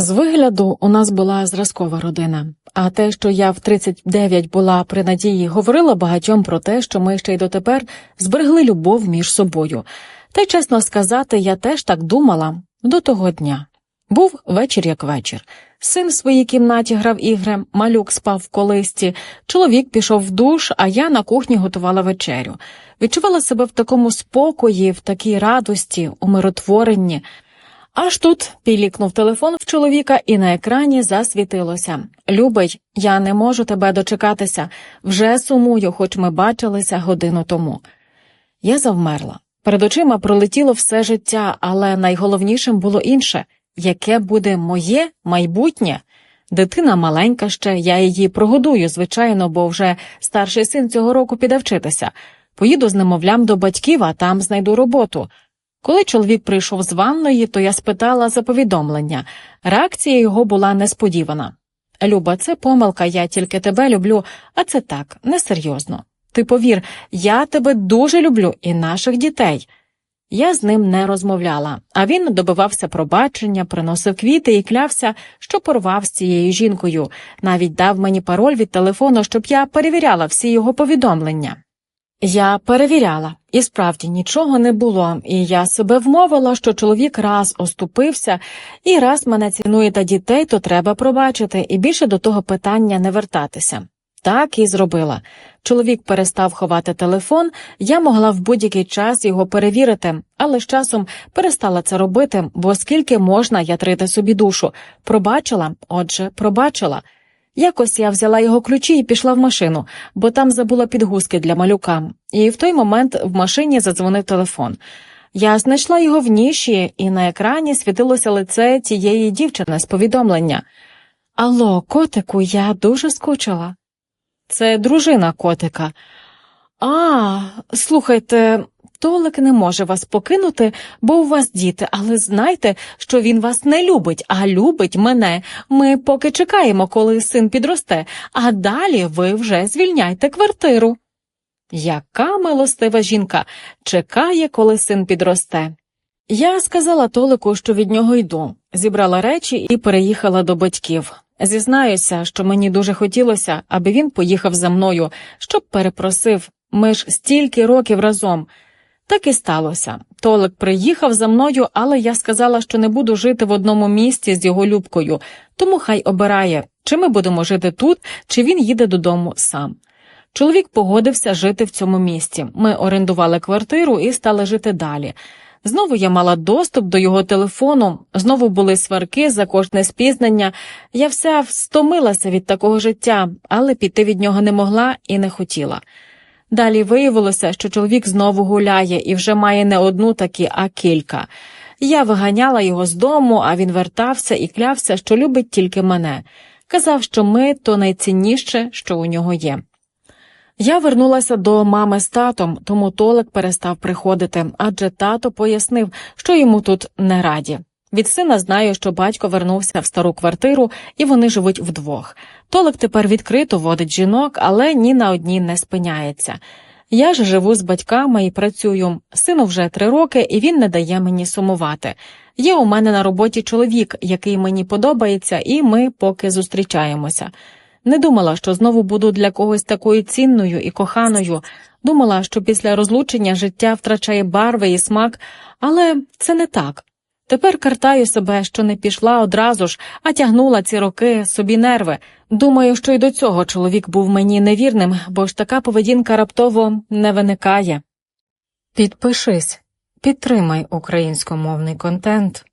З вигляду у нас була зразкова родина, а те, що я в 39 була при надії, говорила багатьом про те, що ми ще й дотепер зберегли любов між собою. Та й чесно сказати, я теж так думала до того дня. Був вечір як вечір. Син в своїй кімнаті грав ігри, малюк спав в колисті, чоловік пішов в душ, а я на кухні готувала вечерю. Відчувала себе в такому спокої, в такій радості, умиротворенні. Аж тут пілікнув телефон в чоловіка, і на екрані засвітилося. Любий, я не можу тебе дочекатися. Вже сумую, хоч ми бачилися годину тому. Я завмерла. Перед очима пролетіло все життя, але найголовнішим було інше яке буде моє майбутнє. Дитина маленька ще, я її прогодую, звичайно, бо вже старший син цього року піде вчитися. Поїду з немовлям до батьків, а там знайду роботу. Коли чоловік прийшов з ванної, то я спитала за повідомлення. Реакція його була несподівана. Люба, це помилка, я тільки тебе люблю, а це так, несерйозно. Ти повір, я тебе дуже люблю і наших дітей. Я з ним не розмовляла, а він добивався пробачення, приносив квіти і клявся, що порвав з цією жінкою, навіть дав мені пароль від телефону, щоб я перевіряла всі його повідомлення. Я перевіряла, і справді нічого не було, і я себе вмовила, що чоловік раз оступився, і раз мене цінує та дітей, то треба пробачити, і більше до того питання не вертатися. Так і зробила. Чоловік перестав ховати телефон, я могла в будь-який час його перевірити, але з часом перестала це робити, бо скільки можна ятрити собі душу. Пробачила, отже, пробачила. Якось я взяла його ключі і пішла в машину, бо там забула підгузки для малюка, і в той момент в машині задзвонив телефон. Я знайшла його в ніші, і на екрані світилося лице тієї дівчини з повідомлення. Алло, котику, я дуже скучила. Це дружина котика. А, слухайте, Толик не може вас покинути, бо у вас діти, але знайте, що він вас не любить, а любить мене. Ми поки чекаємо, коли син підросте, а далі ви вже звільняйте квартиру. Яка милостива жінка чекає, коли син підросте. Я сказала Толику, що від нього йду, зібрала речі і переїхала до батьків. Зізнаюся, що мені дуже хотілося, аби він поїхав за мною, щоб перепросив. Ми ж стільки років разом. Так і сталося. Толик приїхав за мною, але я сказала, що не буду жити в одному місці з його любкою, тому хай обирає, чи ми будемо жити тут, чи він їде додому сам. Чоловік погодився жити в цьому місті. Ми орендували квартиру і стали жити далі. Знову я мала доступ до його телефону, знову були сварки за кожне спізнення. Я вся стомилася від такого життя, але піти від нього не могла і не хотіла. Далі виявилося, що чоловік знову гуляє і вже має не одну такі, а кілька. Я виганяла його з дому, а він вертався і клявся, що любить тільки мене. Казав, що ми то найцінніше, що у нього є. Я вернулася до мами з татом, тому Толик перестав приходити, адже тато пояснив, що йому тут не раді. Від сина знаю, що батько вернувся в стару квартиру і вони живуть вдвох. Толик тепер відкрито водить жінок, але ні на одній не спиняється. Я ж живу з батьками і працюю. Сину вже три роки, і він не дає мені сумувати. Є у мене на роботі чоловік, який мені подобається, і ми поки зустрічаємося. Не думала, що знову буду для когось такою цінною і коханою. Думала, що після розлучення життя втрачає барви і смак, але це не так. Тепер картаю себе, що не пішла одразу ж, а тягнула ці роки собі нерви. Думаю, що й до цього чоловік був мені невірним, бо ж така поведінка раптово не виникає. Підпишись, підтримай українськомовний контент.